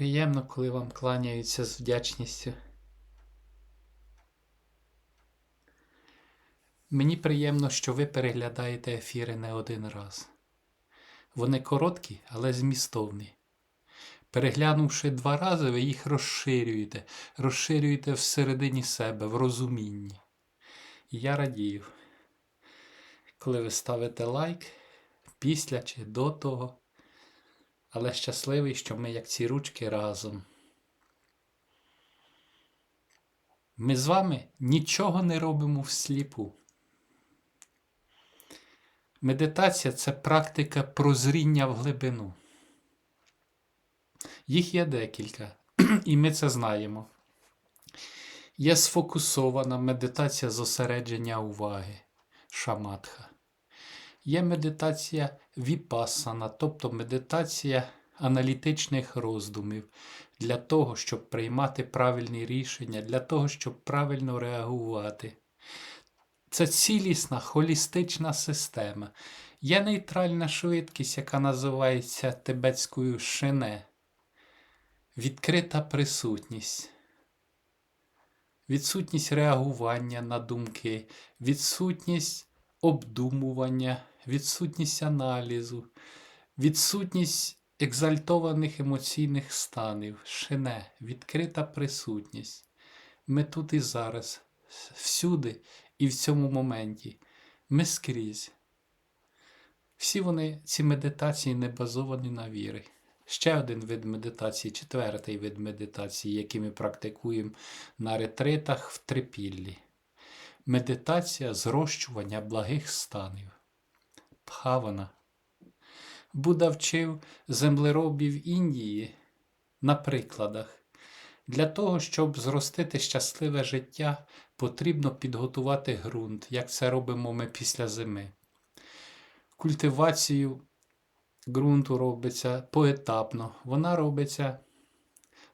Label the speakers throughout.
Speaker 1: Приємно, коли вам кланяються з вдячністю. Мені приємно, що ви переглядаєте ефіри не один раз. Вони короткі, але змістовні. Переглянувши два рази, ви їх розширюєте, розширюєте всередині себе, в розумінні. Я радію, коли ви ставите лайк після чи до того, але щасливий, що ми, як ці ручки, разом. Ми з вами нічого не робимо всліпу. Медитація це практика прозріння в глибину. Їх є декілька, і ми це знаємо. Є сфокусована медитація зосередження уваги шаматха. Є медитація віпасана, тобто медитація аналітичних роздумів для того, щоб приймати правильні рішення, для того, щоб правильно реагувати. Це цілісна холістична система. Є нейтральна швидкість, яка називається тибетською шине. Відкрита присутність. Відсутність реагування на думки, відсутність обдумування, відсутність аналізу, відсутність екзальтованих емоційних станів, шине, відкрита присутність. Ми тут і зараз, всюди і в цьому моменті. Ми скрізь. Всі вони, ці медитації не базовані на вірі. Ще один вид медитації, четвертий вид медитації, який ми практикуємо на ретритах в трипіллі. Медитація зрощування благих станів. Пхавана. Будда вчив землеробів Індії на прикладах. Для того, щоб зростити щасливе життя, потрібно підготувати ґрунт, як це робимо ми після зими. Культивацію ґрунту робиться поетапно. Вона робиться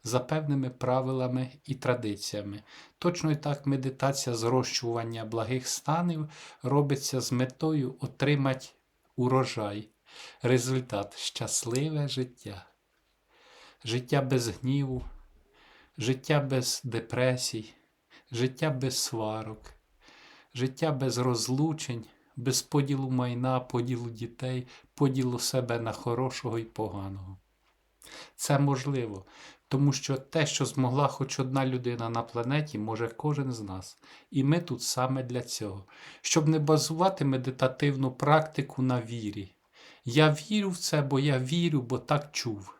Speaker 1: за певними правилами і традиціями. Точно і так медитація зрощування благих станів робиться з метою отримати урожай. Результат щасливе життя. Життя без гніву, життя без депресій, життя без сварок, життя без розлучень, без поділу майна, поділу дітей, поділу себе на хорошого і поганого. Це можливо, тому що те, що змогла хоч одна людина на планеті, може кожен з нас. І ми тут саме для цього, щоб не базувати медитативну практику на вірі. Я вірю в це, бо я вірю, бо так чув.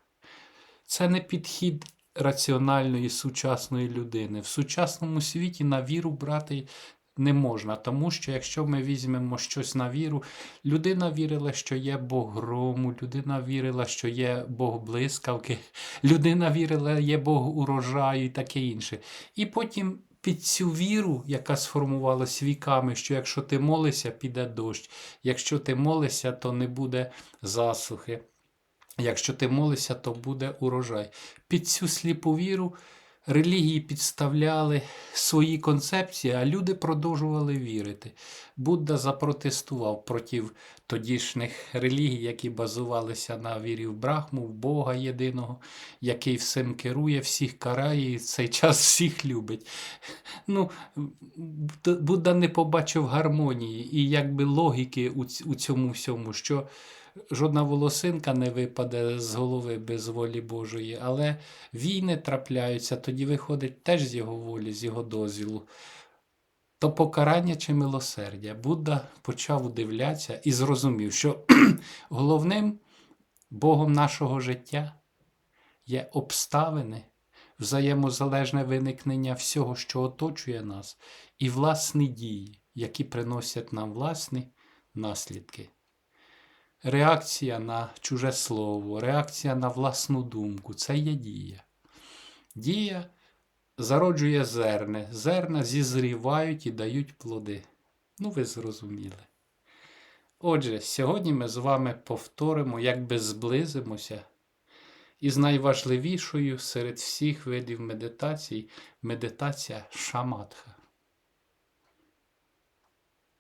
Speaker 1: Це не підхід раціональної сучасної людини. В сучасному світі на віру брати не можна, тому що якщо ми візьмемо щось на віру, людина вірила, що є Бог грому, людина вірила, що є Бог блискавки, людина вірила, є Бог урожаю і таке інше. І потім під цю віру, яка сформувалась віками, що якщо ти молишся, піде дощ, якщо ти молишся, то не буде засухи. Якщо ти молишся, то буде урожай. Під цю сліпу віру релігії підставляли свої концепції, а люди продовжували вірити. Будда запротестував проти тодішніх релігій, які базувалися на вірі в Брахму, в Бога єдиного, який всім керує, всіх карає і в цей час всіх любить. Ну, Будда не побачив гармонії і якби логіки у цьому всьому, що жодна волосинка не випаде з голови без волі Божої, але війни трапляються, тоді виходить теж з його волі, з його дозвілу. То покарання чи милосердя. Будда почав удивлятися і зрозумів, що головним Богом нашого життя є обставини, взаємозалежне виникнення всього, що оточує нас, і власні дії, які приносять нам власні наслідки. Реакція на чуже слово, реакція на власну думку це є дія. Дія зароджує зерне. Зерна зізрівають і дають плоди. Ну, ви зрозуміли. Отже, сьогодні ми з вами повторимо, якби зблизимося із найважливішою серед всіх видів медитацій медитація шаматха.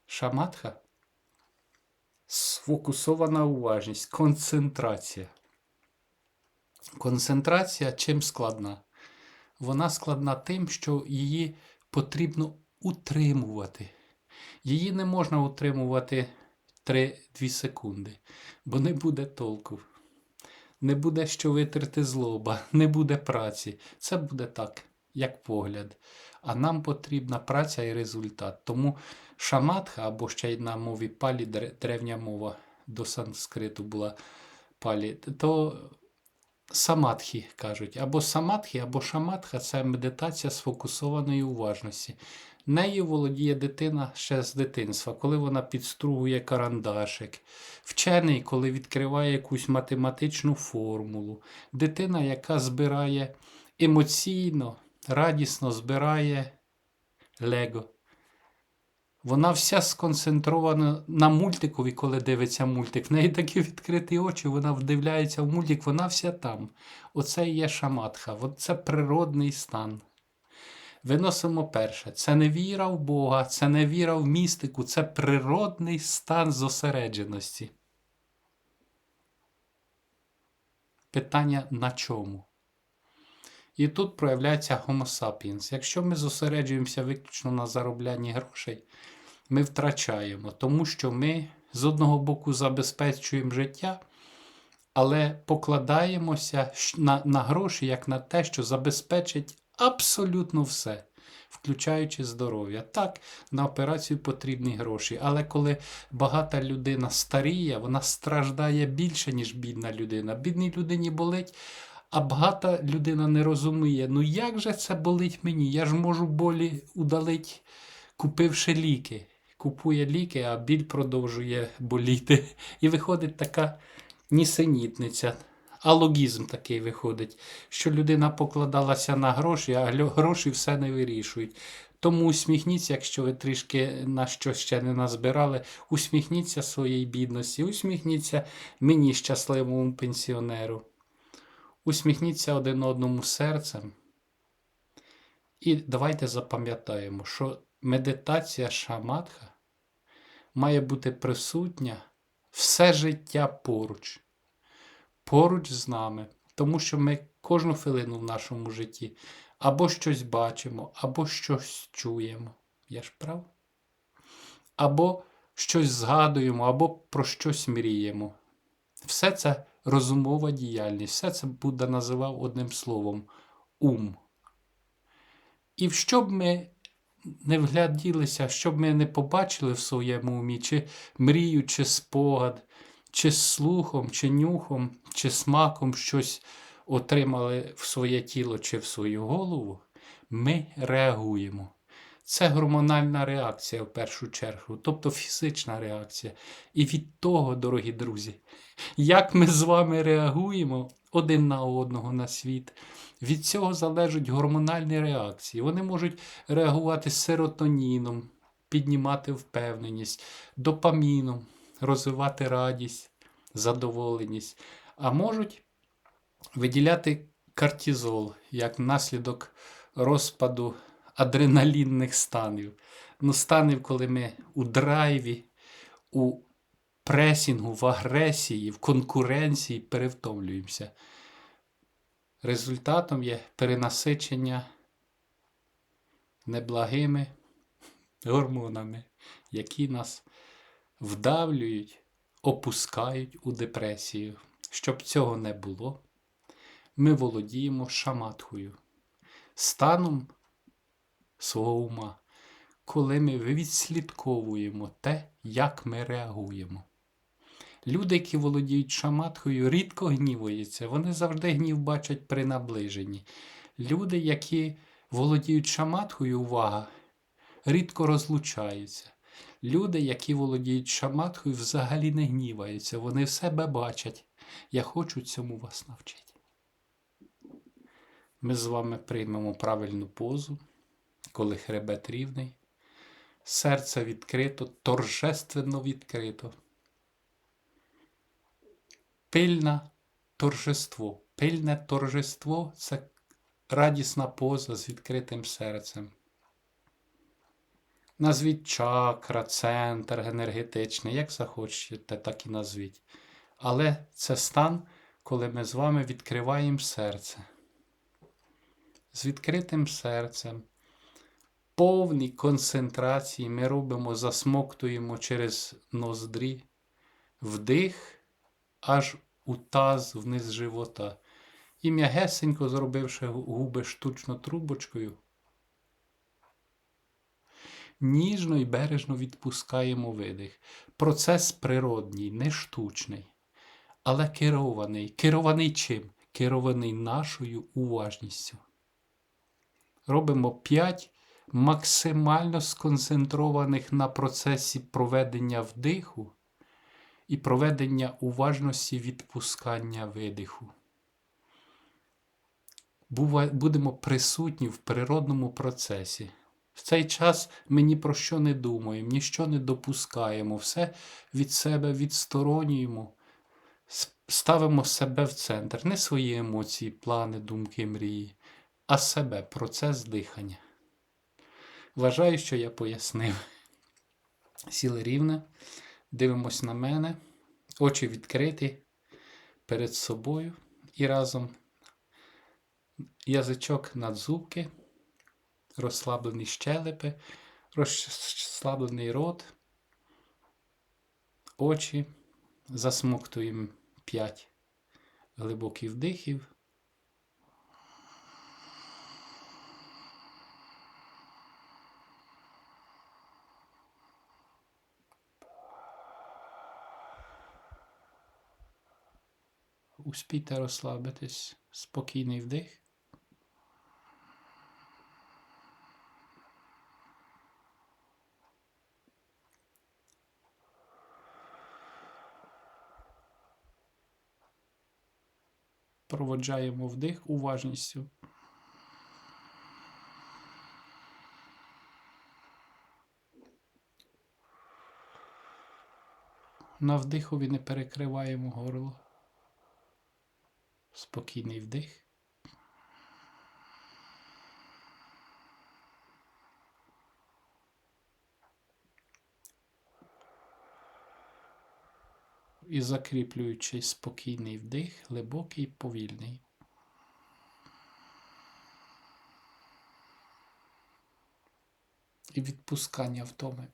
Speaker 1: Шаматха сфокусована уважність, концентрація. Концентрація чим складна? Вона складна тим, що її потрібно утримувати. Її не можна утримувати 3-2 секунди, бо не буде толку. Не буде що витерти злоба, не буде праці. Це буде так, як погляд. А нам потрібна праця і результат. Тому шаматха, або ще й на мові палі, древня мова до санскриту була палі, то самадхі кажуть. Або самадхі, або шаматха це медитація сфокусованої уважності. Нею володіє дитина ще з дитинства, коли вона підстругує карандашик, вчений, коли відкриває якусь математичну формулу, дитина, яка збирає емоційно, радісно збирає лего. Вона вся сконцентрована на мультикові, коли дивиться мультик. В неї такі відкриті очі, вона вдивляється в мультик, вона вся там. Оце і є шаматха, це природний стан. Виносимо перше. Це не віра в Бога, це не віра в містику, це природний стан зосередженості. Питання на чому? І тут проявляється Homo sapiens. Якщо ми зосереджуємося виключно на зароблянні грошей, ми втрачаємо, тому що ми з одного боку забезпечуємо життя, але покладаємося на, на гроші як на те, що забезпечить абсолютно все, включаючи здоров'я. Так, на операцію потрібні гроші, але коли багата людина старіє, вона страждає більше, ніж бідна людина. Бідній людині болить. А багата людина не розуміє, ну як же це болить мені? Я ж можу болі удалити, купивши ліки. Купує ліки, а біль продовжує боліти. І виходить така нісенітниця. Алогізм такий виходить, що людина покладалася на гроші, а гроші все не вирішують. Тому усміхніться, якщо ви трішки на що ще не назбирали, усміхніться своїй бідності, усміхніться мені, щасливому пенсіонеру. Усміхніться один одному серцем. І давайте запам'ятаємо, що медитація шаматха має бути присутня все життя поруч. Поруч з нами. Тому що ми кожну хвилину в нашому житті або щось бачимо, або щось чуємо. Я ж прав? Або щось згадуємо, або про щось мріємо. Все це розумова діяльність, все це Будда називав одним словом ум. І в що б ми не вгляділися, що б ми не побачили в своєму умі, чи мрію, чи спогад, чи слухом, чи нюхом, чи смаком щось отримали в своє тіло чи в свою голову, ми реагуємо. Це гормональна реакція в першу чергу, тобто фізична реакція. І від того, дорогі друзі, як ми з вами реагуємо один на одного на світ, від цього залежать гормональні реакції. Вони можуть реагувати серотоніном, піднімати впевненість, допаміном, розвивати радість, задоволеність, а можуть виділяти кортизол як наслідок розпаду адреналінних станів. Ну, станів, коли ми у драйві, у пресінгу, в агресії, в конкуренції перевтомлюємося. Результатом є перенасичення неблагими гормонами, які нас вдавлюють, опускають у депресію. Щоб цього не було, ми володіємо шаматхою, станом свого ума, коли ми відслідковуємо те, як ми реагуємо. Люди, які володіють шаматхою, рідко гнівуються, вони завжди гнів бачать при наближенні. Люди, які володіють шаматхою, увага, рідко розлучаються. Люди, які володіють шаматхою, взагалі не гніваються, вони в себе бачать. Я хочу цьому вас навчити. Ми з вами приймемо правильну позу, коли хребет рівний, серце відкрито, торжественно відкрито. Пильне торжество. Пильне торжество це радісна поза з відкритим серцем. Назвіть чакра, центр енергетичний, як захочете, так і назвіть. Але це стан, коли ми з вами відкриваємо серце. З відкритим серцем, повній концентрації ми робимо, засмоктуємо через ноздрі, вдих аж у таз вниз живота. І м'ягесенько зробивши губи штучно трубочкою, ніжно і бережно відпускаємо видих. Процес природній, не штучний, але керований. Керований чим? Керований нашою уважністю. Робимо 5 максимально сконцентрованих на процесі проведення вдиху і проведення уважності відпускання видиху. Будемо присутні в природному процесі. В цей час ми ні про що не думаємо, ніщо не допускаємо, все від себе відсторонюємо, ставимо себе в центр, не свої емоції, плани, думки, мрії, а себе, процес дихання. Вважаю, що я пояснив. Сіли рівно, дивимось на мене, очі відкриті перед собою і разом язичок над зубки, розслаблені щелепи, розслаблений рот, очі, засмоктуємо 5 глибоких вдихів. Успійте розслабитись, спокійний вдих. Проводжаємо вдих уважністю. На вдихові не перекриваємо горло. Спокійний вдих. І закріплюючи спокійний вдих, глибокий, повільний. І відпускання втоми.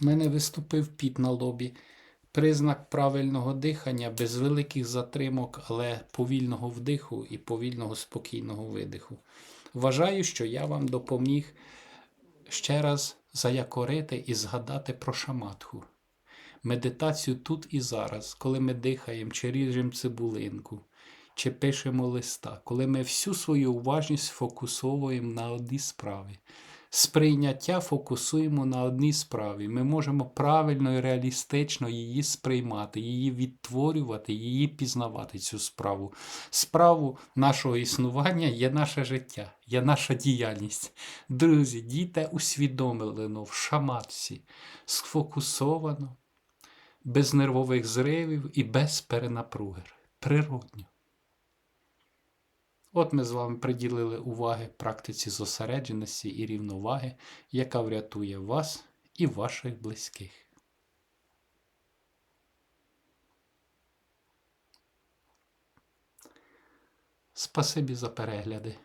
Speaker 1: У мене виступив піт на лобі. Признак правильного дихання без великих затримок, але повільного вдиху і повільного спокійного видиху. Вважаю, що я вам допоміг ще раз заякорити і згадати про шаматху. Медитацію тут і зараз, коли ми дихаємо, чи ріжемо цибулинку, чи пишемо листа, коли ми всю свою уважність фокусовуємо на одній справі. Сприйняття фокусуємо на одній справі. Ми можемо правильно і реалістично її сприймати, її відтворювати, її пізнавати, цю справу. Справу нашого існування є наше життя, є наша діяльність. Друзі, дійте усвідомлено в шаматці, сфокусовано, без нервових зривів і без перенапруги. Природньо. От ми з вами приділили уваги практиці зосередженості і рівноваги, яка врятує вас і ваших близьких. Спасибі за перегляди.